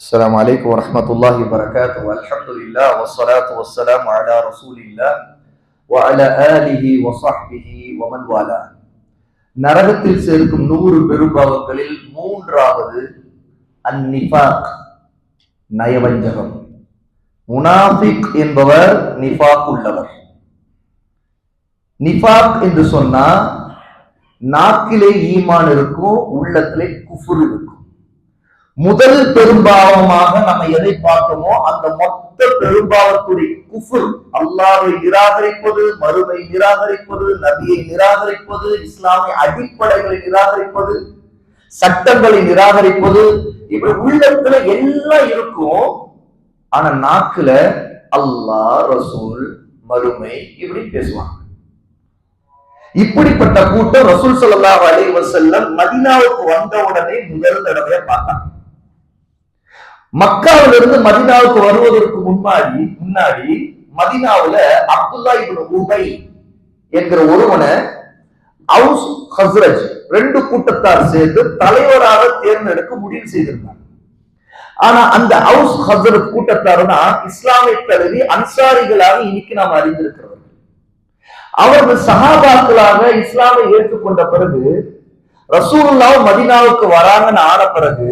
السلام عليكم ورحمة الله وبركاته والحمد لله والصلاة والسلام على رسول الله وعلى آله وصحبه ومن والاه நரகத்தில் சேர்க்கும் நூறு பெரும்பாவங்களில் மூன்றாவது அந்நிஃபாக் நயவஞ்சகம் முனாஃபிக் என்பவர் நிஃபாக் உள்ளவர் நிஃபாக் என்று சொன்னா நாக்கிலே ஈமான் இருக்கும் உள்ளத்திலே குஃபுர் இருக்கும் முதல் பெரும்பாவமாக நம்ம எதை பார்த்தோமோ அந்த மொத்த பெரும்பாவத்துடைய குஃபுர் அல்லாவை நிராகரிப்பது மறுமை நிராகரிப்பது நபியை நிராகரிப்பது இஸ்லாமிய அடிப்படைகளை நிராகரிப்பது சட்டங்களை நிராகரிப்பது இப்படி உள்ளத்துல எல்லாம் இருக்கும். ஆனா நாக்குல அல்லாஹ் ரசூல் மறுமை இப்படி பேசுவாங்க. இப்படிப்பட்ட கூட்டம் ரசூல் ஸல்லல்லாஹு அலைஹி வஸல்லம் வந்த உடனே முதல் தடவையா பார்த்தாங்க. மக்காவிலிருந்து மதினாவுக்கு வருவதற்கு முன்னாடி முன்னாடி மதினாவுல அப்துல்லா இப்னு உபை என்கிற ஒருவனை அவுஸ் ஹஸ்ரஜ் ரெண்டு கூட்டத்தார் சேர்ந்து தலைவராக தேர்ந்தெடுக்க முடிவு செய்திருந்தாங்க ஆனா அந்த அவுஸ் ஹஸ்ரத் கூட்டத்தார் தான் இஸ்லாமிய தழுவி அன்சாரிகளாக இன்னைக்கு நாம் அறிந்திருக்கிறவர்கள் அவர்கள் சகாபாக்களாக இஸ்லாமை ஏற்றுக்கொண்ட பிறகு ரசூல்லாவும் மதினாவுக்கு வராங்கன்னு ஆன பிறகு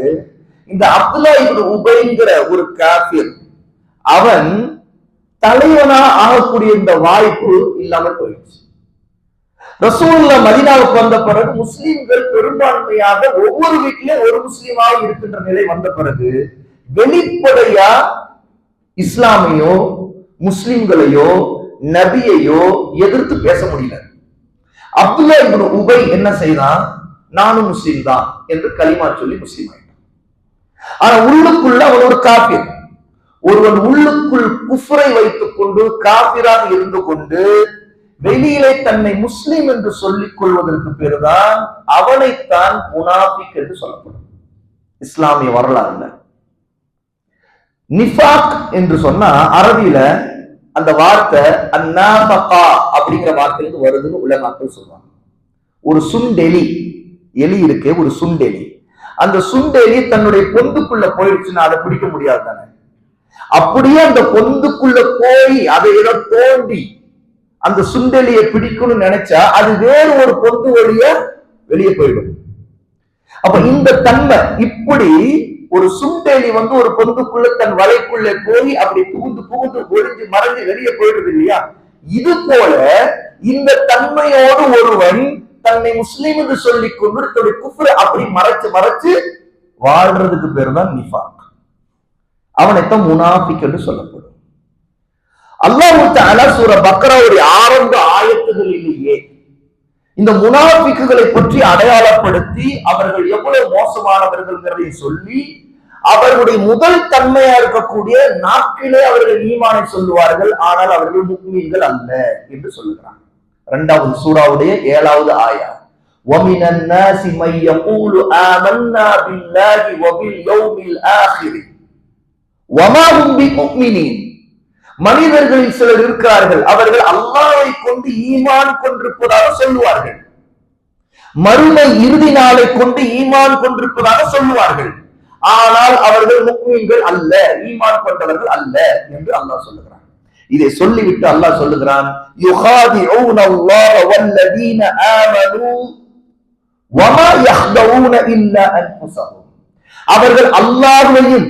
இந்த அப்துல்லா இப்னு உபைங்கிற ஒரு காஃபிர் அவன் தலைவனா ஆகக்கூடிய இந்த வாய்ப்பு இல்லாமல் போயிடுச்சு. ரசூல்ல மதினாவுக்கு வந்த பிறகு முஸ்லிம்கள் பெரும்பான்மையாக ஒவ்வொரு வீட்டிலும் ஒரு முஸ்லீமாக இருக்கின்ற நிலை வந்த பிறகு வெளிப்படையா இஸ்லாமையோ முஸ்லிம்களையோ நபியையோ எதிர்த்து பேச முடியல. அப்துல்லா இப்னு உபை என்ன செய்தான்? நானும் முஸ்லீம் தான் என்று களிமா சொல்லி முஸ்லீம் ஆயிட்டான். ஆனா உள்ளுக்குள்ள அவன் ஒரு காபிர் ஒருவன் உள்ளுக்குள் குஃப்ரை வைத்துக் கொண்டு காபிராக இருந்து கொண்டு வெளியிலே தன்னை முஸ்லிம் என்று சொல்லிக் கொள்வதற்கு பேருதான் அவனைத்தான் முனாபிக் என்று சொல்லப்படும். இஸ்லாமிய வரலாறுல நிஃபாக் என்று சொன்னா அரபியில அந்த வார்த்தை அந்நாபகா அப்படிங்கிற வார்த்தையிலிருந்து வருதுன்னு உலமாக்கள் சொல்றாங்க. ஒரு சுண்டெலி எலி இருக்கு ஒரு சுண்டெலி. அந்த சுண்டெலி தன்னுடைய பொந்துக்குள்ள போயிடுச்சுன்னா அதை பிடிக்க முடியாது தானே? அப்படியே அந்த பொந்துக்குள்ள போய் அதை ஏதோ தோண்டி அந்த சுண்டெலியை பிடிக்கணும்னு நினைச்சா அது வேறு ஒரு பொந்து வழிய வெளியே போயிடும். அப்ப இந்த தன்மை இப்படி ஒரு சுண்டெலி வந்து ஒரு பொந்துக்குள்ள தன் வலைக்குள்ள போய் அப்படி புகுந்து புகுந்து ஒழிஞ்சு மறைஞ்சு வெளியே போயிடுது இல்லையா? இது போல இந்த தன்மையோடு ஒருவன் தன்னை முஸ்லீம் என்று சொல்லிக் கொண்டு தன்னுடைய அப்படி மறைச்சு மறைச்சு வாழ்றதுக்கு பேர் தான் நிஃபாக். அவனைத்தான் முனாஃபிக் என்று சொல்லப்படும். அல்லாஹு தஆலா சூர பக்ராவுடைய ஆரம்ப ஆயத்துகளிலேயே இந்த முனாஃபிக்குகளை பற்றி அடையாளப்படுத்தி அவர்கள் எவ்வளவு மோசமானவர்கள்ங்கிறதை சொல்லி அவர்களுடைய முதல் தன்மையா இருக்கக்கூடிய நாட்களே அவர்கள் ஈமானை சொல்லுவார்கள் ஆனால் அவர்கள் முக்மீன்கள் அல்ல என்று சொல்லுகிறாங்க இரண்டாவது சூறாவுடைய ஏழாவது ஆயா وَمِنَ النَّاسِ مَن يَقُولُ آمَنَّا بِاللَّهِ وَبِالْيَوْمِ الْآخِرِ وَمَا هُمْ بِمُؤْمِنِينَ மனிதர்களில் சிலர் இருக்கிறார்கள் அவர்கள் அல்லாவை கொண்டு ஈமான் கொண்டிருப்பதாக சொல்லுவார்கள் மறுமை இறுதி நாளை கொண்டு ஈமான் கொண்டிருப்பதாக சொல்லுவார்கள் ஆனால் அவர்கள் முக்மீன்கள் அல்ல ஈமான் கொண்டவர்கள் அல்ல என்று அல்லாஹ் சொல்லுகிறான் இதை சொல்லிவிட்டு அல்லாஹ் சொல்லுகிறான் அவர்கள் அல்லாஹையும்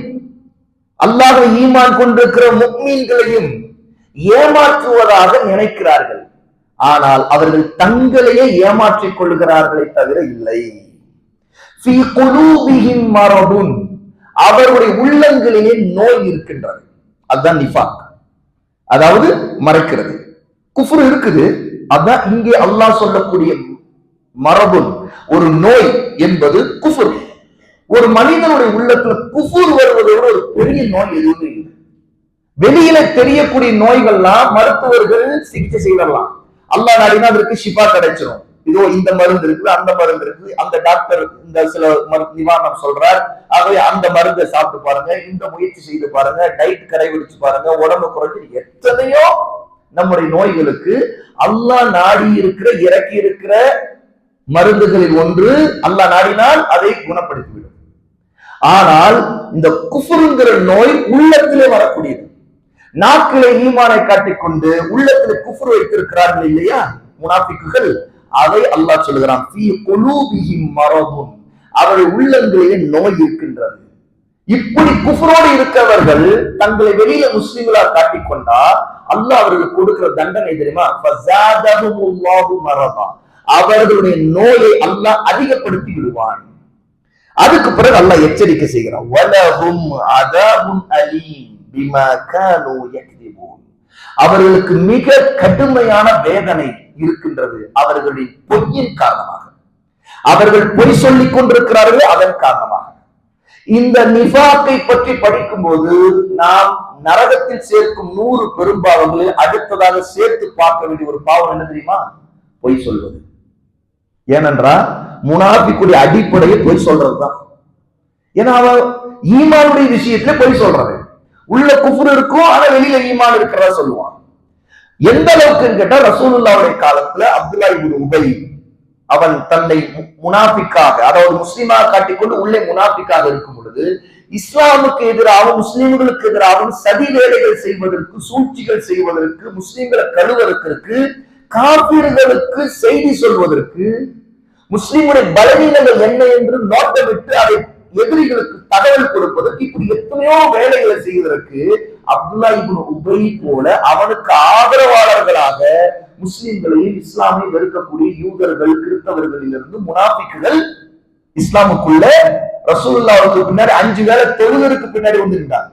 அல்லாஹை ஈமான் கொண்டிருக்கிற முக்மீன்களையும் ஏமாற்றுவதாக நினைக்கிறார்கள். ஆனால் அவர்கள் தங்களையே ஏமாற்றிக் கொள்கிறார்களே தவிர இல்லை. மரபுன். அவருடைய உள்ளங்களிலே நோய் இருக்கின்றது. அதுதான் நிஃபாக். அதாவது மறைக்கிறது. குஃபுரு இருக்குது. அதான் இங்கே அல்லாஹ் சொல்லக்கூடிய மரபுன். ஒரு நோய் என்பது குஃபுர். ஒரு மனிதனுடைய உள்ளத்துல குஃபுர் வருவதோடு ஒரு பெரிய நோய் எதுவுமே இல்லை. வெளியில தெரியக்கூடிய நோய்கள்லாம் மருத்துவர்கள் சிகிச்சை செய்யலாம் அல்லாஹ் நாடினா அதற்கு ஷிஃபா கிடைச்சிடும் இதோ இந்த மருந்து இருக்குது அந்த மருந்து இருக்குது அந்த டாக்டர் இந்த சில மருந்து நிவாரணம் சொல்றார். ஆகவே அந்த மருந்தை சாப்பிட்டு பாருங்க இந்த முயற்சி செய்து பாருங்க டயட் கடைபிடிச்சு பாருங்க உடம்பு குறைஞ்சு எத்தனையோ நம்முடைய நோய்களுக்கு அல்லா நாடி இருக்கிற இறக்கி இருக்கிற மருந்துகளில் ஒன்று அல்லா நாடினால் அதை குணப்படுத்திவிடும். ஆனால் இந்த குஃபுருங்கிற நோய் உள்ளத்திலே வரக்கூடியது. நாக்கிலே ஈமானை காட்டிக்கொண்டு உள்ளத்திலே குஃபுர் வைத்திருக்கிறார்கள் இல்லையா? முனாபிக்குகள் அதை அல்லாஹ் சொல்லுகிறான் "ஃபீ குலூபிஹிம் அவர்கள் உள்ளங்களிலே நோய் இருக்கின்றது. இப்படி குஃபரோடு இருக்கவர்கள் தங்களை வெளியில முஸ்லிம்களா காட்டிக்கொண்டா அல்லாஹ் அவர்களுக்கு கொடுக்கிற தண்டனை தெரியுமா? அவர்களுடைய நோயை அல்லாஹ் அதிகப்படுத்தி விடுவான். அதுக்கு பிறகு அல்லாஹ் எச்சரிக்கை செய்கிறான் அவர்களுக்கு மிக கடுமையான வேதனை இருக்கின்றது. அவர்களின் பொய்யின் காரணமாக. அவர்கள் பொய் சொல்லிக் கொண்டிருக்கிறார்கள் அதன் காரணமாக. இந்த நிஃபாக்கை பற்றி படிக்கும்போது நாம் நரகத்தில் சேர்க்கும் நூறு பெரும்பாவங்களை அடுத்ததாக சேர்த்து பார்க்க வேண்டிய ஒரு பாவம் என்ன தெரியுமா? பொய் சொல்வது. ஏனென்றால் முனாபிக்குடைய அடிப்படையை பொய் சொல்றதுதான். ஏன்னா அவன் ஈமானுடைய விஷயத்துல பொய் சொல்றது உள்ள குஃபுர் இருக்கும் ஆனா வெளியில ஈமான் இருக்கிறதா சொல்லுவான். எந்த அளவுக்கு கேட்டா ரசூலுல்லாவுடைய காலத்துல அப்துல்லா இப்னு உபை அவன் தன்னை முனாபிக்காக அதாவது முஸ்லீமாக காட்டிக்கொண்டு உள்ளே முனாபிக்காக இருக்கும் பொழுது இஸ்லாமுக்கு எதிராகவும் முஸ்லிம்களுக்கு எதிராகவும் சதி வேலைகள் செய்வதற்கு சூழ்ச்சிகள் செய்வதற்கு முஸ்லிம்களை கழுவதற்கு காப்பீர்களுக்கு செய்தி சொல்வதற்கு முஸ்லீமுடைய பலவீனங்கள் என்ன என்று நோட்டமிட்டு அதை எதிரிகளுக்கு தகவல் கொடுப்பதற்கு இப்படி எத்தனையோ வேலைகளை செய்வதற்கு அப்துல்லா இப்னு உபை போல அவனுக்கு ஆதரவாளர்களாக முஸ்லிம்களையும் இஸ்லாமையும் வெறுக்கக்கூடிய யூதர்கள் கிறிஸ்தவர்களிலிருந்து முனாபிக்குகள் இஸ்லாமுக்குள்ள ரசூல்லாவுக்கு பின்னாடி அஞ்சு வேலை தொழுதற்கு பின்னாடி வந்திருந்தாங்க.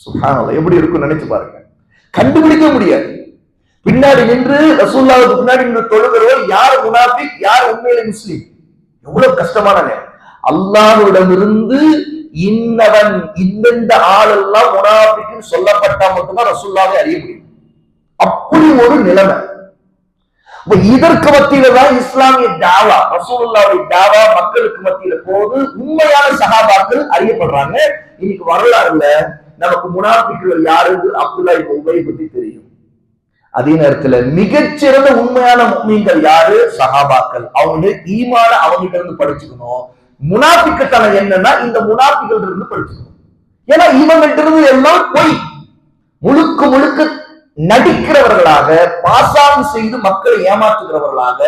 சுப்ஹானல்லாஹ் எப்படி இருக்கும் நினைச்சு பாருங்க. கண்டுபிடிக்க முடியாது. பின்னாடி நின்று ரசூல்லாவுக்கு பின்னாடி நின்று தொழுகிறவர் யார் முனாபிக் யார் உண்மையிலே முஸ்லீம்? எவ்வளவு கஷ்டமான நேரம் அல்லாஹ்விடமிருந்து இன்னவன் இந்தெந்த ஆளெல்லாம் முனாபிக்குன்னு சொல்லப்பட்டா மட்டும்தான் ரசூல்லாவை அறிய முடியும். அப்படி ஒரு நிலைமை. இதற்கு மத்தியில தான் இஸ்லாமிய தாவா ரசூலுல்லாவுடைய தாவா மக்களுக்கு மத்தியில போது உண்மையான சகாபாக்கள் அறியப்படுறாங்க. இன்னைக்கு வரலாறுல நமக்கு முனாபிக்குகள் யாருன்னு அப்துல்லா இப்ப உபயை பத்தி தெரியும். அதே நேரத்துல மிகச்சிறந்த உண்மையான முக்மீன்கள் யாரு? சகாபாக்கள். அவங்க ஈமான அவங்ககிட்ட இருந்து படிச்சுக்கணும். முனாபிக்கத்தனம் என்னன்னா இந்த முனாபிகள் இருந்து படிச்சிருக்கும் ஏன்னா இவங்கள்ட்ட இருந்து எல்லாம் பொய் முழுக்க முழுக்க நடிக்கிறவர்களாக பாசாங்கு செய்து மக்களை ஏமாற்றுகிறவர்களாக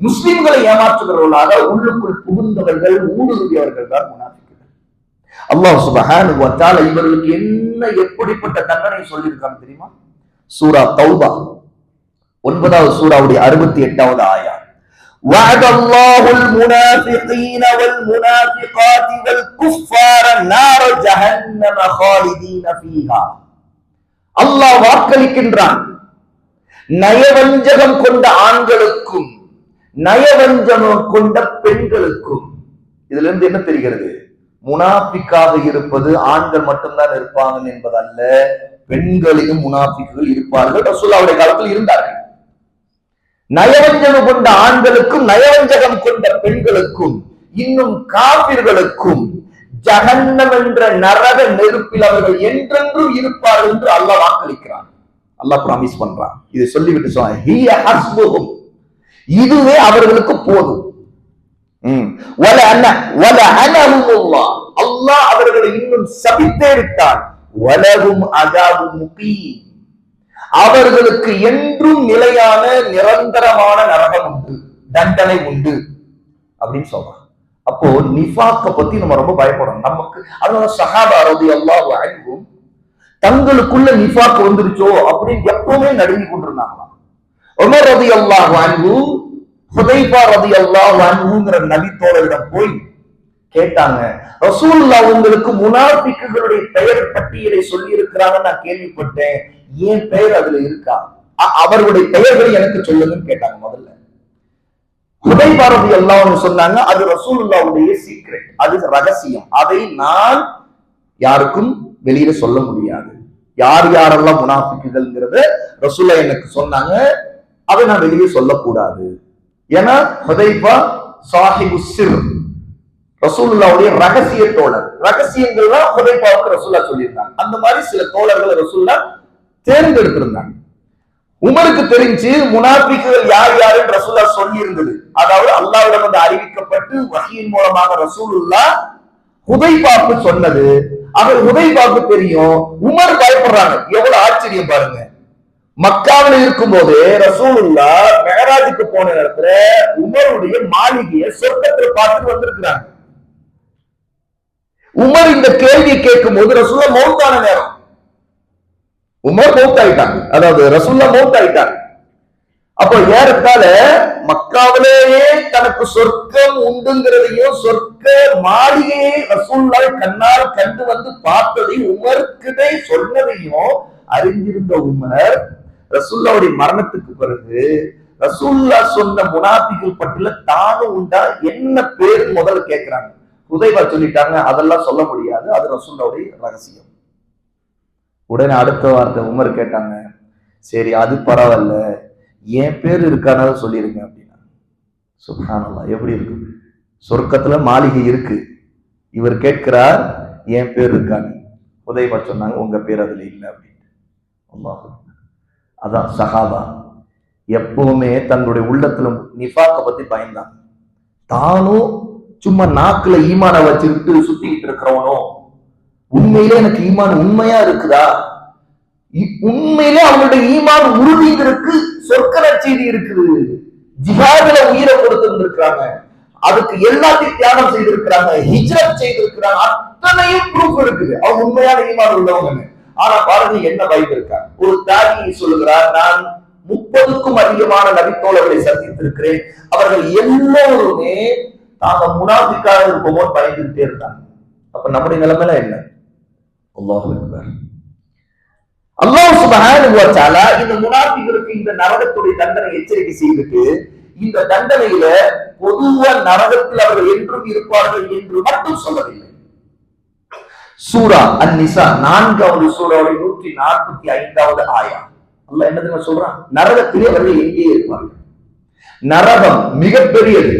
முஸ்லிம்களை ஏமாற்றுகிறவர்களாக உள்ளுக்குள் புகுந்தவர்கள் ஊடுருவியவர்கள் தான் முனாபிக்குகள் அல்லாஹ் சுபஹானஹு வ இவர்களுக்கு என்ன எப்படிப்பட்ட தண்டனை சொல்லியிருக்காங்க தெரியுமா? சூரா தௌபா ஒன்பதாவது சூராவுடைய அறுபத்தி எட்டாவது ஆயா. وعد الله المنافقين والمنافقات والكفار نار جهنم خالدين فيها அல்லாஹ் வாக்களிக்கின்றான் நயவஞ்சகம் கொண்ட ஆண்களுக்கும் நயவஞ்சகம் கொண்ட பெண்களுக்கும் இதுல இருந்து என்ன தெரிகிறது முனாபிக்காக இருப்பது ஆண்கள் மட்டும்தான் இருப்பாங்க என்பதல்ல பெண்களிலும் முனாபிக்குகள் இருப்பார்கள் ரசூல்லாவுடைய காலத்தில் இருந்தார்கள் நயவஞ்சகம் கொண்ட ஆண்களுக்கும் நயவஞ்சகம் கொண்ட பெண்களுக்கும் இன்னும் காவிர்களுக்கும் ஜகன்னம் என்ற நரக நெருப்பில் அவர்கள் என்றென்றும் இருப்பார்கள் என்று அல்லாஹ் வாக்களிக்கிறான். அல்லாஹ் ப்ராமிஸ் பண்றான். இதை சொல்லிவிட்டு சொன்னான் இதுவே அவர்களுக்கு போதும். வல வல அல்லாஹ் அவர்களை இன்னும் சபித்தே விட்டான். வலகும் அதாவது முகீம். அவர்களுக்கு என்றும் நிலையான நிரந்தரமான நரகம் உண்டு. தண்டனை உண்டு. அப்படின்னு சொல்றான். அப்போ நிஃபாக்க பத்தி நம்ம ரொம்ப பயப்படணும் நமக்கு அதனால சஹாபா ரதி அல்லாஹ் அன்பும் தங்களுக்குள்ள நிஃபாக் வந்துருச்சோ அப்படின்னு எப்பவுமே நடுங்கி கொண்டிருந்தாங்களாம். உமர் ரதி அல்லாஹ் வாழ்வு ஹுதைபா ரதி அல்லாஹ் நபி தோழரிடம் போய் கேட்டாங்க. ரசூல்லா உங்களுக்கு முனாபிக்குகளுடைய பெயர் பட்டியலை சொல்லி இருக்கிறாங்கன்னு நான் கேள்விப்பட்டேன். ஏன் பெயர் அதுல இருக்கா? அவருடைய பெயர்களை எனக்கு சொல்லுங்கன்னு கேட்டாங்க முதல்ல. உதய் பாரதி எல்லாம் சொன்னாங்க அது ரசூலுல்லாவுடைய சீக்ரெட் அது ரகசியம். அதை நான் யாருக்கும் வெளியில சொல்ல முடியாது. யார் யாரெல்லாம் முனாபிக்குகள்ங்கிறத ரசூல்லா எனக்கு சொன்னாங்க. அதை நான் வெளியே சொல்லக்கூடாது. ஏன்னா ஹுதைபா சாஹிபு சிறு ரசூல்லாவுடைய ரகசிய தோழர். ரகசியங்கள்லாம் ஹுதைபாவுக்கு ரசூல்லா சொல்லியிருந்தாங்க. அந்த மாதிரி சில தோழர்களை ரசூல்லா தேர்ந்தெடுத்திருந்தாங்க. உமருக்கு தெரிஞ்சு முனாபிக்குகள் யார் யாருன்னு ரசூல்லா சொல்லி இருந்தது அதாவது அல்லாவிடம் வந்து அறிவிக்கப்பட்டு வகையின் மூலமாக ரசூலுல்லா ஹுதைபாக்கு சொன்னது. அவர் ஹுதைபாக்கு தெரியும். உமர் பயப்படுறாங்க. எவ்வளவு ஆச்சரியம் பாருங்க. மக்காவில் இருக்கும்போது ரசூலுல்லா மெகராஜுக்கு போன இடத்துல உமருடைய மாளிகையை சொர்க்கத்தில் பார்த்துட்டு வந்திருக்கிறாங்க. உமர் இந்த கேள்வி கேட்கும் போது ரசூல்லா மௌத்தான நேரம். உமர் மௌத் ஆயிட்டாங்க அதாவது ரசூல்லா மௌத் ஆயிட்டாங்க அப்போ ஏறத்தால மக்காவிலேயே தனக்கு சொர்க்கம் உண்டுங்கிறதையும் சொர்க்க மாளிகையை ரசூல்லா கண்ணால் கண்டு வந்து பார்த்ததையும் உமருக்குதே சொன்னதையும் அறிஞ்சிருந்த உமர் ரசூல்லாவுடைய மரணத்துக்கு பிறகு ரசூல்லா சொன்ன முனாபிகள் பட்டியல தானும் உண்டா? என்ன பேர் முதல்ல கேட்கிறாங்க குதைபா சொல்லிட்டாங்க அதெல்லாம் சொல்ல முடியாது. அது ரசூல்லாவுடைய ரகசியம். உடனே அடுத்த வார்த்தை உமர் கேட்டாங்க சரி அது பரவாயில்ல. என் பேர் இருக்கானால சொல்லிருங்க அப்படின்னா. சுப்ஹானல்லா எப்படி இருக்கு? சொர்க்கத்துல மாளிகை இருக்கு. இவர் கேட்கிறார் என் பேர் இருக்கான்னு. உதயபா சொன்னாங்க உங்க பேர் அதுல இல்லை அப்படின்ட்டு. அதான் சஹாபா. எப்பவுமே தன்னுடைய உள்ளத்துல நிஃபாக்க பத்தி பயந்தான். தானும் சும்மா நாக்குல ஈமான வச்சுக்கிட்டு சுத்திக்கிட்டு இருக்கிறவனும் உண்மையிலே எனக்கு ஈமான் உண்மையா இருக்குதா? உண்மையிலே அவங்களுடைய ஈமான் உறுதி இருக்கு சொர்க்க நற்செய்தி இருக்குது. ஜிஹாதுல உயிரை கொடுத்திருந்திருக்கிறாங்க அதுக்கு எல்லாத்தையும் தியானம் செய்திருக்கிறாங்க ஹிஜ்ரத் செய்திருக்கிறாங்க. அத்தனையும் ப்ரூஃப் இருக்குது. அவங்க உண்மையான ஈமான் உள்ளவங்க ஆனா பாருங்க என்ன பயந்து இருக்காங்க ஒரு தாகி சொல்லுகிறார் நான் முப்பதுக்கும் அதிகமான நபித்தோழர்களை சந்தித்திருக்கிறேன். அவர்கள் எல்லோருமே நாங்க முனாஃபிக்காக இருப்போமோ பயந்துகிட்டே இருந்தாங்க அப்ப நம்முடைய நிலைமையில என்ன? அல்லாஹ் அக்பர். வ தஆலா இந்த முனாஃபிகளுக்கு இந்த நரகத்துடைய தண்டனை எச்சரிக்கை செய்துட்டு இந்த தண்டனையில பொதுவா நரகத்தில் அவர்கள் என்றும் இருப்பார்கள் என்று மட்டும் சொல்லவில்லை. சூரா அந்நிசா நான்காவது சூறாவுடைய நூற்றி நாற்பத்தி ஐந்தாவது ஆயா. அல்ல என்ன சொல்றான்? நரகத்திலே அவர்கள் எங்கே இருப்பார்கள்? நரகம் மிகப்பெரியது.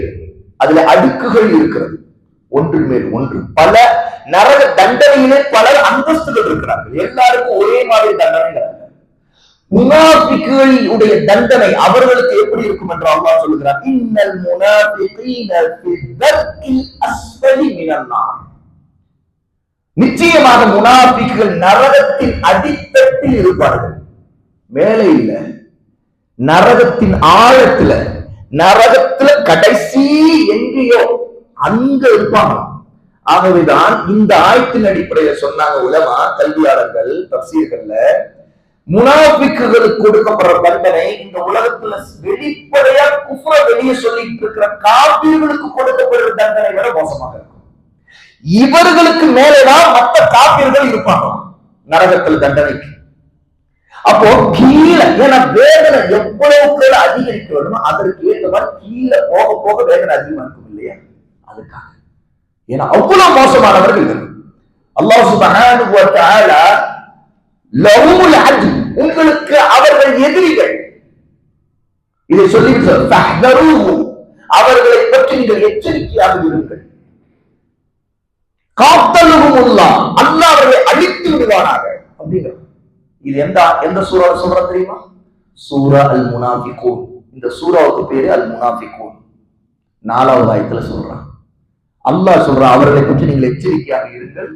அதுல அடுக்குகள் இருக்கிறது. ஒன்று மேல் ஒன்று. பல நரக தண்டனையிலே பலர் அந்தஸ்துகள் இருக்கிறார்கள். எல்லாருக்கும் ஒரே மாதிரி தண்டனை முனாபிக்குகளுடைய தண்டனை அவர்களுக்கு எப்படி இருக்கும் என்று அல்லா சொல்லுகிறார் இன்னல் முனாபிகீன ஃபி தர்கில் நிச்சயமாக முனாபிக்குகள் நரகத்தின் அடித்தட்டில் இருப்பார்கள். மேலே இல்ல. நரகத்தின் ஆழத்துல நரகத்துல கடைசி எங்கேயோ அங்க இருப்பாங்க. ஆகவேதான் இந்த ஆயத்தின் அடிப்படையில சொன்னாங்க உலமா கல்வியாளர்கள் தப்சீர்கள்ல முனாபிக்குகளுக்கு கொடுக்கப்படுற தண்டனை இந்த உலகத்துல வெளிப்படையா குஃப்ர வெளியே சொல்லிட்டு இருக்கிற காப்பீர்களுக்கு கொடுக்கப்படுற தண்டனை விட மோசமாக இருக்கும். இவர்களுக்கு மேலதான் மற்ற காப்பீர்கள் இருப்பாங்க. நரகத்தில் தண்டனைக்கு. அப்போ கீழே ஏன்னா வேதனை எவ்வளவுக்கு அதிகரிக்க வேணுமோ அதற்கு ஏற்ற மாதிரி கீழே போக போக வேதனை அதிகமா இருக்கும் இல்லையா? அதுக்காக. ஏன்னா அவ்வளவு மோசமானவர்கள் இது அல்லாஹ் சுபஹானுவத்தால லவுல் அதி உங்களுக்கு அவர்கள் எதிரிகள். இதை சொல்லி அவர்களை பற்றி நீங்கள் எச்சரிக்கையாக இருங்கள். காத்தலுகுமுல்லா அல்லாஹ் அவர்களை அழித்து விடுவானாக. அப்படிங்கிறது இது எந்த எந்த சூறா சொல்ற தெரியுமா? சூரா அல் முனாஃபிகூன் இந்த சூறாவுக்கு பேரு அல் முனாஃபிகூன் நாலாவது ஆயத்துல சொல்றான். அல்லாஹ் சொல்றான் அவர்களை பற்றி நீங்கள் எச்சரிக்கையாக இருங்கள்.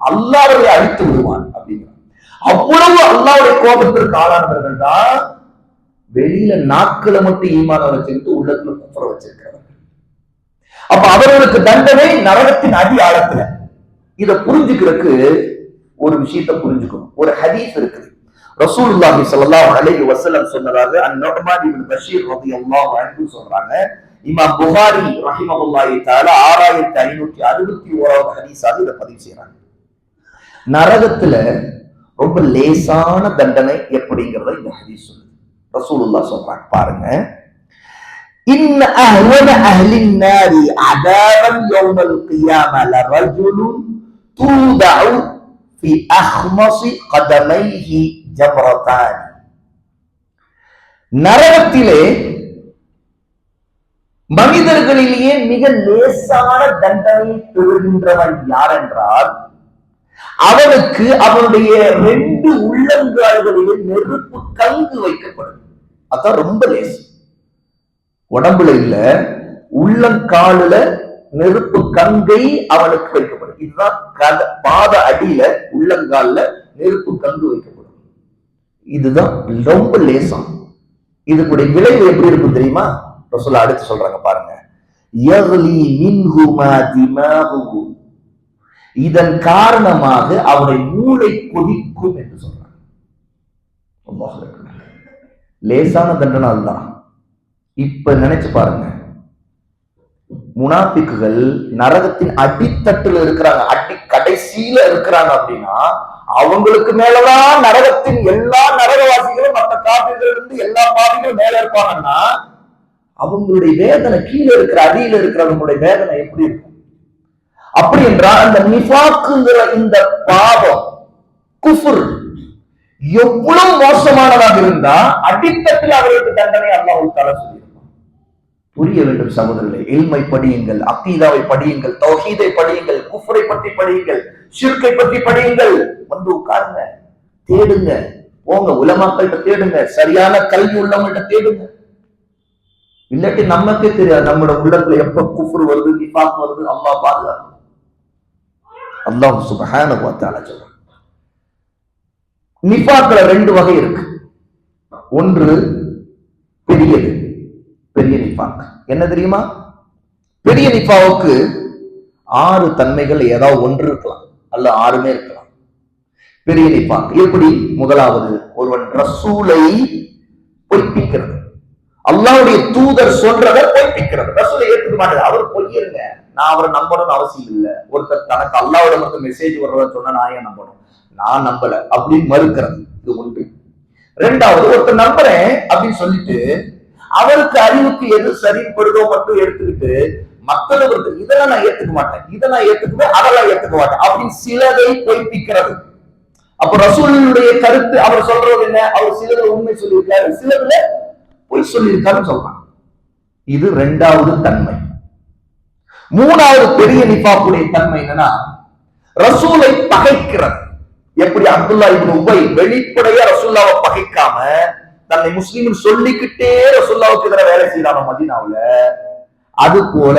அல்லாஹ் அவர்களை அழித்து விடுவான் அப்படிங்கிறான். அவ்வளவு அல்லாவுடைய கோபத்திற்கு ஆளானவர்கள் தான் வெளியில நாட்களை மட்டும் ஈமான வச்சுக்கிட்டு உள்ளத்துல குப்புற வச்சிருக்கிறவர்கள். அப்ப அவர்களுக்கு தண்டனை நரகத்தின் அடி ஆழத்துல. இத புரிஞ்சுக்கிறதுக்கு ஒரு விஷயத்தை புரிஞ்சுக்கணும். ஒரு ஹதீஸ் இருக்குது. ரசூலுல்லாஹி ஸல்லல்லாஹு அலைஹி வஸல்லம் சொன்னதாக அந்நோட்டமாதி இப்னு பஷீர் ரலியல்லாஹு அன்ஹு சொல்றாங்க. இமா புகாரி ரஹிமஹுல்லாஹி தஆலா 6561வது ஹதீஸாக இதை பதிவு செய்றாங்க. நரகத்துல ரொம்ப லேசான தண்டனை எப்படிங்கிறத இந்த ஹதீஸ் சொல்லுது. ரசூலுல்லா சொல்றாங்க. பாருங்க. இன்ன அஹ்வன அஹ்லின் நாரி அதாபன் யௌமல் கியாமல ரஜுலுன் தூதஉ في أخمص قدميه جمرتان நரகத்திலே மனிதர்களிலேயே மிக லேசான தண்டனை பெறுகின்றவன் யார் என்றால் அவனுக்கு அவனுடைய ரெண்டு உள்ளங்கால்களிலே நெருப்பு கங்கு வைக்கப்படும் அதான் ரொம்ப லேசு உடம்புல இல்ல உள்ளங்காலுல நெருப்பு கங்கை அவனுக்கு வைக்கப்படும். இதுதான் கத பாத அடியில உள்ளங்கால நெருப்பு கங்கு வைக்கப்படும். இதுதான் ரொம்ப லேசம் இதுக்குடைய விளைவு எப்படி இருக்கும் தெரியுமா? ரசூலா அடுத்து சொல்றாங்க பாருங்க. இதன் காரணமாக அவருடைய மூளை கொதிக்கும் என்று சொல்றாங்க. லேசான தண்டனை அதுதான். இப்ப நினைச்சு பாருங்க. முனாபிக்குகள் நரகத்தின் அடித்தட்டுல இருக்கிறாங்க. அடி கடைசியில இருக்கிறாங்க அப்படின்னா அவங்களுக்கு மேலதான் நரகத்தின் எல்லா நரகவாசிகளும் மற்ற காப்பீர்கள் இருந்து எல்லா பாவிகளும் மேல இருப்பாங்கன்னா அவங்களுடைய வேதனை கீழே இருக்கிற அடியில இருக்கிறவங்களுடைய வேதனை எப்படி இருக்கும்? அப்படி என்றால் அந்த நிஃபாக்குங்கிற இந்த பாவம் குஃபுர் எவ்வளவு மோசமானதாக இருந்தா அடித்தட்டில் அவர்களுக்கு தண்டனை அல்லாஹ் தர சொல்லி புரிய வேண்டும் சகோதரர்களே. எல்மை படியுங்கள் அக்கீதாவை படியுங்கள் தௌஹீதை படியுங்கள் குஃபரை பற்றி படியுங்கள் ஷிர்கை பற்றி படியுங்கள். வந்து உட்காருங்க தேடுங்க. போங்க உலமாக்கள்கிட்ட தேடுங்க சரியான கல்வி உள்ளவங்கள்ட்ட தேடுங்க. இல்லாட்டி நமக்கே தெரியாது நம்மளோட உள்ளத்துல எப்ப குஃபர் வருது நிபாக் வருது அம்மா பாதுகாப்பு அல்லாஹ் சுபஹான பார்த்தால சொல்றான். ரெண்டு வகை இருக்கு. ஒன்று பெரியது பெரிய நிஃபாக் என்ன தெரியுமா? பெரிய நிஃபாவுக்கு ஆறு தன்மைகள் ஏதாவது ஒன்று இருக்கலாம். அல்ல ஆறுமே இருக்கலாம். பெரிய நிஃபாக் எப்படி? முதலாவது ஒருவன் ரசூலை பொய்ப்பிக்கிறது. அல்லாவுடைய தூதர் சொல்றதை பொய்ப்பிக்கிறது. ரசூலை ஏற்றுக்க மாட்டேன் அவர் பொய்யிருங்க நான் அவரை நம்பணும்னு அவசியம் இல்லை. ஒருத்தர் தனக்கு அல்லாவோட மட்டும் மெசேஜ் வர்றத சொன்னா நான் ஏன் நம்பணும்? நான் நம்பல. அப்படின்னு மறுக்கிறது. இது ஒன்று. ரெண்டாவது ஒருத்தர் நம்புறேன் அப்படின்னு சொல்லிட்டு அவருக்கு அறிவுக்கு எது சரிப்படுதோ மட்டும் எடுத்துக்கிட்டு மற்றவர்களுக்கு இதெல்லாம் நான் ஏத்துக்க மாட்டேன். இதை நான் ஏத்துக்குவேன் அதெல்லாம் ஏத்துக்க மாட்டேன். அப்படின்னு சிலதை பொய்ப்பிக்கிறது. அப்ப ரசூலினுடைய கருத்து அவர் சொல்றது என்ன? அவர் சிலதுல உண்மை சொல்லியிருக்காரு. சிலதுல பொய் சொல்லியிருக்காருன்னு சொல்றான். இது ரெண்டாவது தன்மை. மூணாவது பெரிய நிபாப்புடைய தன்மை என்னன்னா ரசூலை பகைக்கிறது. எப்படி? அப்துல்லா இப்னு உபை வெளிப்படையா ரசூல்லாவை பகைக்காம தன்னை முஸ்லீம் சொல்லிக்கிட்டே ரசுல்லாவுக்கு எதிராக வேலை செய்யறாங்க மதினாவில். அது போல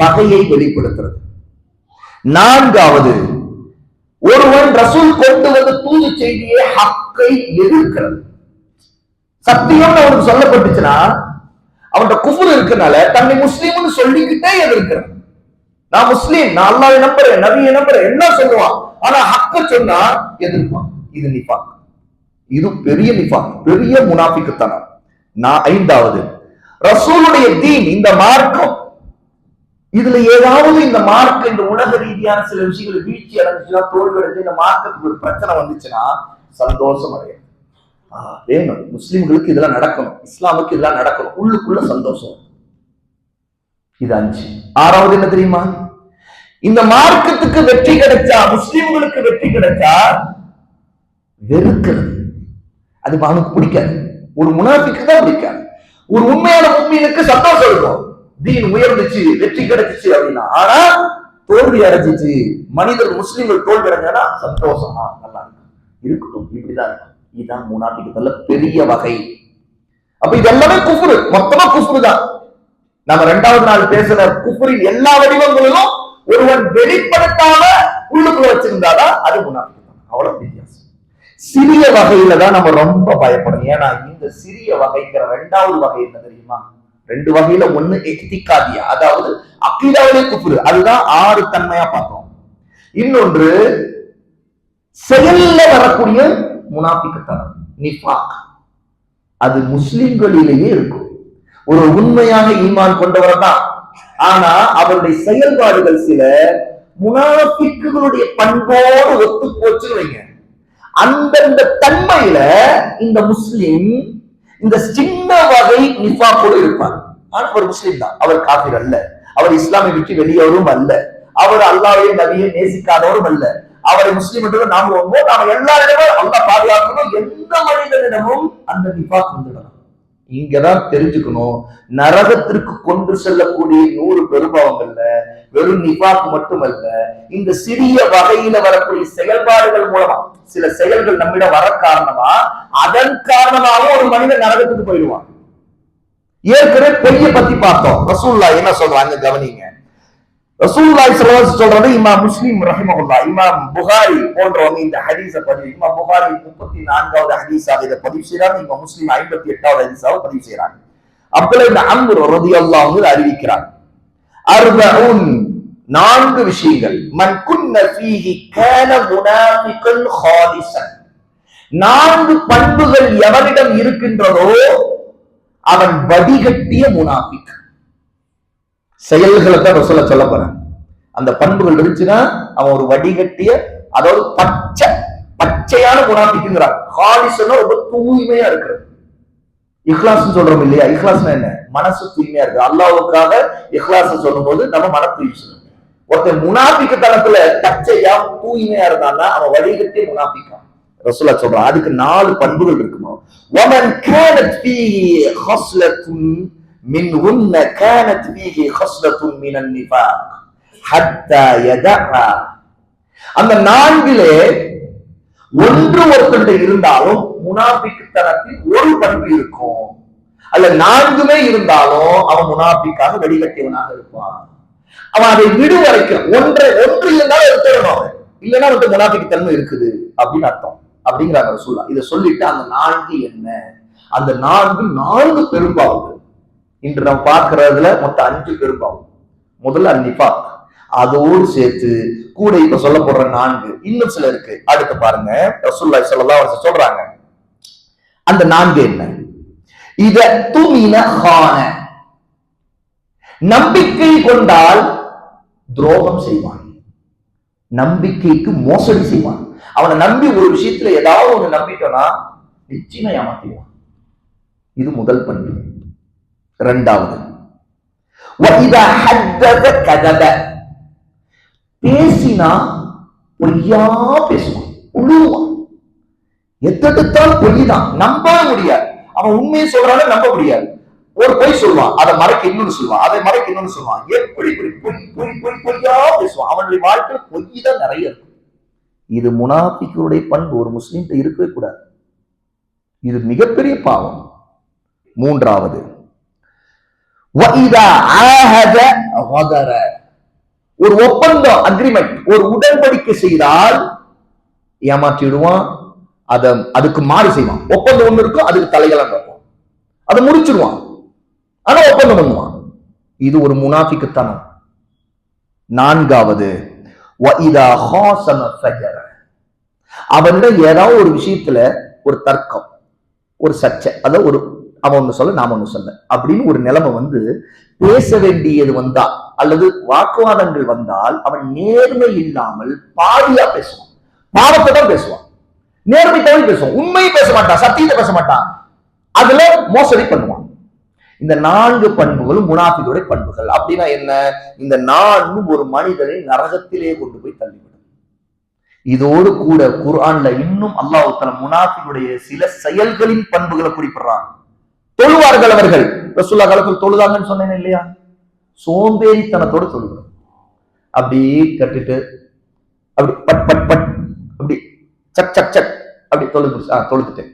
பகையை வெளிப்படுத்துறது. நான்காவது ஒருவன் ரசூல் கொண்டு வந்து தூது செய்தியை ஹக்கை எதிர்க்கிறது. சத்தியம் அவனுக்கு சொல்லப்பட்டுச்சுன்னா அவன்கிட்ட குஃபுர் இருக்கனால தன்னை முஸ்லீம்னு சொல்லிக்கிட்டே எதிர்க்கிறான். நான் முஸ்லீம் நான் அல்லாவை நம்புறேன் நபியை நம்புறேன் என்ன சொல்லுவான்? ஆனா ஹக்க சொன்னா எதிர்ப்பான். இது நிப்பான் இது பெரிய நிஃபா பெரிய முனாஃபிக்குத்தனம். நான் ஐந்தாவது ரசூலுடைய தீன் இந்த மார்க்கம். இதுல ஏதாவது இந்த மார்க் இந்த உலக ரீதியான சில விஷயங்கள் வீழ்ச்சி அடைஞ்சுச்சுன்னா தோல்வி அடைஞ்சு இந்த மார்க்கத்துக்கு ஒரு பிரச்சனை வந்துச்சுன்னா சந்தோஷம் அடையும். ஆ, வேணும். முஸ்லிம்களுக்கு இதெல்லாம் நடக்கணும். இஸ்லாமுக்கு இதெல்லாம் நடக்கணும். உள்ளுக்குள்ள சந்தோஷம். இது அஞ்சு. ஆறாவது என்ன தெரியுமா? இந்த மார்க்கத்துக்கு வெற்றி கிடைச்சா முஸ்லிம்களுக்கு வெற்றி கிடைச்சா வெறுக்கிறது. அது அவனுக்கு பிடிக்காது. ஒரு முனாஃபிக்கு தான் பிடிக்காது. ஒரு உண்மையான உண்மையினுக்கு சந்தோஷம் இருக்கும். தீன் உயர்ந்துச்சு வெற்றி கிடைச்சிச்சு அப்படின்னா. ஆனா தோல்வி அடைஞ்சிச்சு. மனிதர் முஸ்லீம்கள் தோல்வி அடைஞ்சா சந்தோஷமா நல்லா இருக்கும். இருக்கட்டும் இப்படிதான் இருக்கும். இதுதான் முனாஃபிக்குல பெரிய வகை. அப்ப இது எல்லாமே குஃபுரு. மொத்தமா குஃபுரு தான். நம்ம ரெண்டாவது நாள் பேசுற குஃபுரின் எல்லா வடிவங்களிலும் ஒருவன் வெளிப்படுத்தாம உள்ளுக்குள்ள வச்சிருந்தாதான் அது முனாஃபிக்கு தான். அவ்வளவு பெரிய சிறிய வகையில தான் நம்ம ரொம்ப பயப்படும் ஏன்னா இந்த சிறிய வகைங்கிற ரெண்டாவது வகை என்ன தெரியுமா? ரெண்டு வகையில ஒண்ணு எக்திகாதியா அதாவது அக்கீதாவிலே குப்புரு அதுதான் ஆறு தன்மையா பார்த்தோம் இன்னொன்று செயல்ல வரக்கூடிய முனாபிக்கத்தனம் நிஃபாக். அது முஸ்லிம்களிலேயே இருக்கும். ஒரு உண்மையாக ஈமான் கொண்டவர் தான். ஆனா அவருடைய செயல்பாடுகள் சில முனாபிக்குகளுடைய பண்போடு ஒத்து போச்சுன்னு வைங்க. அந்தந்த தன்மையில இந்த முஸ்லிம் இந்த சின்ன வகை நிஃபா கூட இருப்பார். ஆனா அவர் முஸ்லிம் தான். அவர் காபிர் அல்ல. அவர் இஸ்லாமை விட்டு வெளியவரும் அல்ல. அவர் அல்லாவையும் நபியை நேசிக்காதவரும் அல்ல. அவரை முஸ்லீம் என்று நாம் வருவோம் நாம எல்லாரிடமும் அல்லாஹ் பாதுகாக்கணும். எந்த மனிதனிடமும் அந்த நிஃபா நிஃபாக் இங்கதான் தெரிஞ்சுக்கணும். நரகத்திற்கு கொண்டு செல்லக்கூடிய நூறு பெருபாவங்கள்ல வெறும் நிபாக் மட்டுமல்ல இந்த சிறிய வகையில வரக்கூடிய செயல்பாடுகள் மூலமா சில செயல்கள் நம்மிடம் வர காரணமா அதன் காரணமாகவும் ஒரு மனிதன் நரகத்துக்கு போயிடுவான். ஏற்கனவே பெரிய பத்தி பார்த்தோம். ரசூல்லா என்ன சொல்றாங்க? கவனிங்க. ரசூல்லாய் சலவாஸ் சொல்றது இமா முஸ்லீம் ரஹிமஹுல்லா இமாம் புகாரி போன்றவங்க இந்த ஹதீஸ பதிவு இமா புகாரி முப்பத்தி நான்காவது ஹதீஸாக இதை பதிவு செய்யறாங்க இமா முஸ்லீம் ஐம்பத்தி எட்டாவது ஹதீஸாக பதிவு செய்யறாங்க அப்துல்லா இந்த அம்ர் ரலியல்லாஹு அன்ஹு அறிவிக்கிறாங்க அர்பஉன் நான்கு விஷயங்கள் மன் குன்ன ஃபீஹி கான முனாஃபிகன் ஹாலிசன் நான்கு பண்புகள் எவனிடம் இருக்கின்றதோ அவன் வடிகட்டிய முனாஃபிக். செயல்களை தான் ரசூலா சொல்ல போறாங்க அந்த பண்புகள் இருந்துச்சுன்னா அவன் ஒரு வடிகட்டிய அதாவது பச்சை பச்சையான குணாபிக்குங்கிறான் ஹாலிசன்னா ரொம்ப தூய்மையா இருக்கிறது இஹ்லாஸ் சொல்றோம் இல்லையா? இஹ்லாஸ்னா என்ன? மனசு தூய்மையா இருக்கு. அல்லாவுக்காக இஹ்லாஸ் சொல்லும் போது நம்ம மன தூய்மை ஒருத்தன் முனாபிக்கு தனத்துல பச்சையா தூய்மையா இருந்தான்னா அவன் வடிகட்டி முனாபிக்கான் ரசூலா சொல்றான் அதுக்கு நாலு பண்புகள் இருக்குமா? ஒமன் கேனட் ஃபீ ஹஸ்லத்துன் منهن كانت فيه خصلة من النفاق حتى يدعها அந்த நான்கிலே ஒன்று ஒருத்தருடைய இருந்தாலும் முனாபிக்குத்தனத்தில் ஒரு பண்பு இருக்கும் அல்ல நான்குமே இருந்தாலும் அவன் முனாபிக்காக வடிகட்டியவனாக இருப்பான் அவன் அதை விடு வரைக்கும் ஒன்றை ஒன்று இருந்தாலும் எடுத்துடணும் அவன் இல்லைன்னா வந்து முனாபிக்கு தன்மை இருக்குது அப்படின்னு அர்த்தம் அப்படிங்கிறாங்க சொல்லலாம் இதை சொல்லிட்டு அந்த நான்கு என்ன அந்த நான்கு நான்கு பெரும்பாவங்கள் இன்று நம்ம பார்க்கறதுல மொத்தம் அஞ்சு பெரும்பாவம் முதல்ல அன்னிப்பா அதோடு சேர்த்து கூட இப்ப சொல்ல போடுற நான்கு இன்னும் சில இருக்கு. அடுத்து பாருங்க ரசூல்லாய் சொல்லலாம் அலைஹி சொல்றாங்க. அந்த நான்கு என்ன? இத துமின ஹான. நம்பிக்கை கொண்டால் துரோகம் செய்வான். நம்பிக்கைக்கு மோசடி செய்வான். அவனை நம்பி ஒரு விஷயத்துல ஏதாவது ஒண்ணு நம்பிட்டோம்னா நிச்சயமா ஏமாத்திடுவான். இது முதல் பண்பு. இரண்டாவது கதவ பேசினா பொய்யா பேசுவான். உழுவான். எத்தெடுத்தால் பொய் தான் நம்ப முடியாது. அவன் உண்மையை சொல்றானே நம்ப முடியாது. ஒரு பொய் சொல்லுவான் அதை மறைக்க இன்னொன்னு சொல்லுவான் அதை மறைக்க இன்னொன்னு சொல்லுவான் எப்படி இப்படி பொய் பொய் பொய் பொய்யா பேசுவான்? அவனுடைய வாழ்க்கையில் பொய் தான் நிறைய இருக்கும் இது முனாஃபிக்களுடைய பண்பு. ஒரு முஸ்லீம்கிட்ட இருக்கவே கூடாது. இது மிகப்பெரிய பாவம். மூன்றாவது. ஒரு ஒப்பந்தம் அக்ரிமெண்ட் ஒரு உடன்படிக்கை செய்தால் ஏமாற்றிடுவான் அத அதுக்கு மாறு செய்வான். ஒப்பந்தம் ஒன்னு இருக்கும் அதுக்கு தலையெல்லாம் கேட்பான் அதை முடிச்சிடுவான் ஆனா ஒப்பந்தம் பண்ணுவான். இது ஒரு முனாஃபிக்குத்தனம். நான்காவது அவனிடம் ஏதாவது ஒரு விஷயத்துல ஒரு தர்க்கம் ஒரு சர்ச்சை அதாவது ஒரு அவன் ஒண்ணு சொல்ல நாம ஒன்று சொல்ல. அப்படின்னு ஒரு நிலைமை வந்து பேச வேண்டியது வந்தா அல்லது வாக்குவாதங்கள் வந்தால் அவன் நேர்மை இல்லாமல் பாதியா பேசுவான். பாவத்தை தான் பேசுவான். நேர்மை தவிர பேசுவான். உண்மையை பேச மாட்டான் சத்தியத்தை பேச மாட்டான். அதுல மோசடி பண்ணுவான். இந்த நான்கு பண்புகளும் முனாஃபிகளுடைய பண்புகள். அப்படின்னா என்ன? இந்த நான்கும் ஒரு மனிதனை நரகத்திலே கொண்டு போய் தள்ளிவிடும். இதோடு கூட குர்ஆன்ல இன்னும் அல்லாஹ் தஆலா முனாஃபிகளுடைய சில செயல்களின் பண்புகளை குறிப்பிடுறான். தொழுவார்கள் அவர்கள். ரசுல்லா காலத்தில் தொழுதாங்கன்னு சொன்னேன் இல்லையா? சோம்பேறித்தனத்தோடு தொழுகிறோம். அப்படியே கட்டிட்டு அப்படி பட் பட் பட் அப்படி சக் சக் சக் அப்படி தொழுது ஆ தொழுதுட்டேன்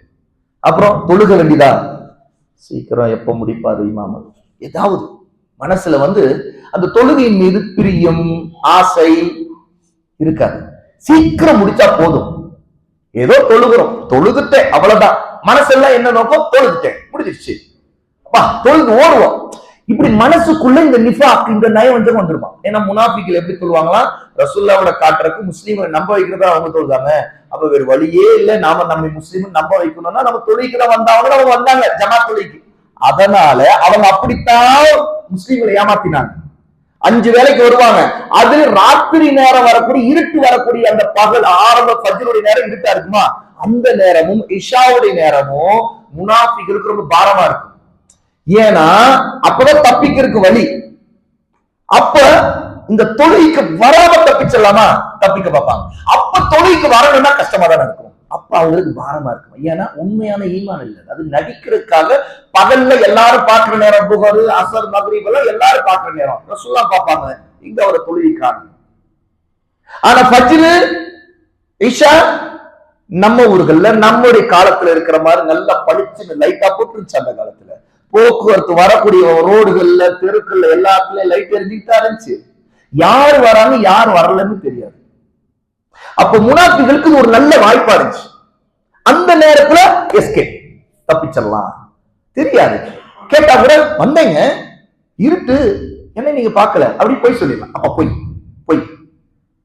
அப்புறம் தொழுக வேண்டியதா? சீக்கிரம் எப்ப முடிப்பாரு இமாம ஏதாவது மனசுல வந்து அந்த தொழுகையின் மீது பிரியம் ஆசை இருக்காது. சீக்கிரம் முடிச்சா போதும். ஏதோ தொழுகிறோம். தொழுதுட்டேன் அவ்வளவுதான். மனசெல்லாம் என்ன நோக்கம் தொழுதுட்டேன் முடிஞ்சிருச்சு. அப்பா தொழுது ஓடுவோம். இப்படி மனசுக்குள்ள இந்த நிஃபாக் இந்த நயவஞ்சகம் வந்துருமா ஏன்னா முனாஃபிக்கில் எப்படி சொல்லுவாங்களா ரசுல்லாவோட காட்டுறதுக்கு முஸ்லீம்களை நம்ப வைக்கிறதா அவங்க சொல்றாங்க அப்ப வேறு வழியே இல்ல. நாம நம்ம முஸ்லீம் நம்ப வைக்கணும்னா நம்ம தொழிலுக்கு வந்தாங்க அவங்க வந்தாங்க. ஜமா தொழிலுக்கு அதனால அவங்க அப்படித்தான் முஸ்லீம்களை ஏமாத்தினாங்க. அஞ்சு வேலைக்கு வருவாங்க. அது ராத்திரி நேரம் வரக்கூடிய இருட்டு வரக்கூடிய அந்த பகல் ஆரம்ப பஜ்ருடைய நேரம் இருட்டா இருக்குமா? அந்த நேரமும் இஷாவுடைய நேரமும் முனாஃபிகளுக்கு ரொம்ப பாரமா இருக்கும். ஏன்னா அப்பதான் தப்பிக்கிறதுக்கு வழி. அப்ப இந்த தொழிலுக்கு வராம தப்பிச்சிடலாமா? தப்பிக்க பார்ப்பாங்க. அப்ப தொழிலுக்கு வரணும்னா கஷ்டமா தானே இருக்கும். அப்ப அவங்களுக்கு பாரமா இருக்கும். ஏன்னா உண்மையான ஈமான் இல்லை. அது நடிக்கிறதுக்காக பகல்ல எல்லாரும் பாக்குற நேரம் புகரு அசர் மகரீப் எல்லாம் எல்லாரும் பாக்குற நேரம். ரசூல்லா பார்ப்பாங்க. இங்க அவரை தொழுவிக்காங்க ஆனா பஜ்ரு இஷா நம்ம ஊர்கள்ல நம்முடைய காலத்துல இருக்கிற மாதிரி நல்லா பளிச்சுன்னு லைட்டா போட்டுருச்சு அந்த காலத்துல. போக்குவரத்து வரக்கூடிய ரோடுகள்ல தெருக்கள்ல எல்லாத்துலயும் லைட் எரிஞ்சுக்கிட்டா இருந்துச்சு. யார் வராங்க யார் வரலன்னு தெரியாது. அப்ப முனாஃபிகளுக்கு ஒரு நல்ல வாய்ப்பா இருந்துச்சு. அந்த நேரத்துல எஸ்கேப் தப்பிச்சிடலாம். தெரியாது. கேட்டா கூட வந்தேங்க. இருட்டு என்ன நீங்க பாக்கல அப்படி பொய் சொல்லிடலாம். அப்ப பொய் பொய்.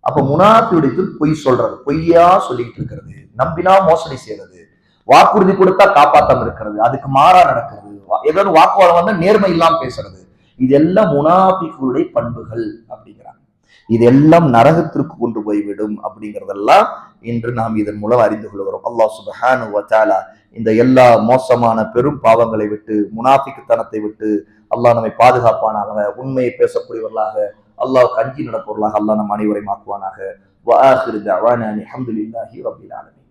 அப்ப முனாஃபியுடைய பொய் சொல்றது பொய்யா சொல்லிட்டு இருக்கிறது நம்பினா மோசடி செய்யறது வாக்குறுதி கொடுத்தா காப்பாத்தாம இருக்கிறது அதுக்கு மாறா நடக்கிறது வா- ஏதாவது வாக்குவாதம் வந்தா நேர்மை இல்லாம பேசுறது. இதெல்லாம் முனாஃபிகளுடைய பண்புகள் அப்படிங்கிறாங்க. இதெல்லாம் நரகத்திற்கு கொண்டு போய்விடும் அப்படிங்கிறதெல்லாம் இன்று நாம் இதன் மூலம் அறிந்து கொள்கிறோம். அல்லாஹ் சுபஹானு வச்சாலா இந்த எல்லா மோசமான பெரும் பாவங்களை விட்டு முனாஃபிக்குத்தனத்தை விட்டு அல்லாஹ் நம்மை பாதுகாப்பானாக உண்மையை பேசக்கூடியவர்களாக அல்லாஹ் கஞ்சி நடப்பவர்களாக அல்லாஹ் நம் அனைவரையும் ஆக்குவானாக வ ஆஹிரு தஅவானா அல்ஹம்துலில்லாஹி ரப்பில் ஆலமீன்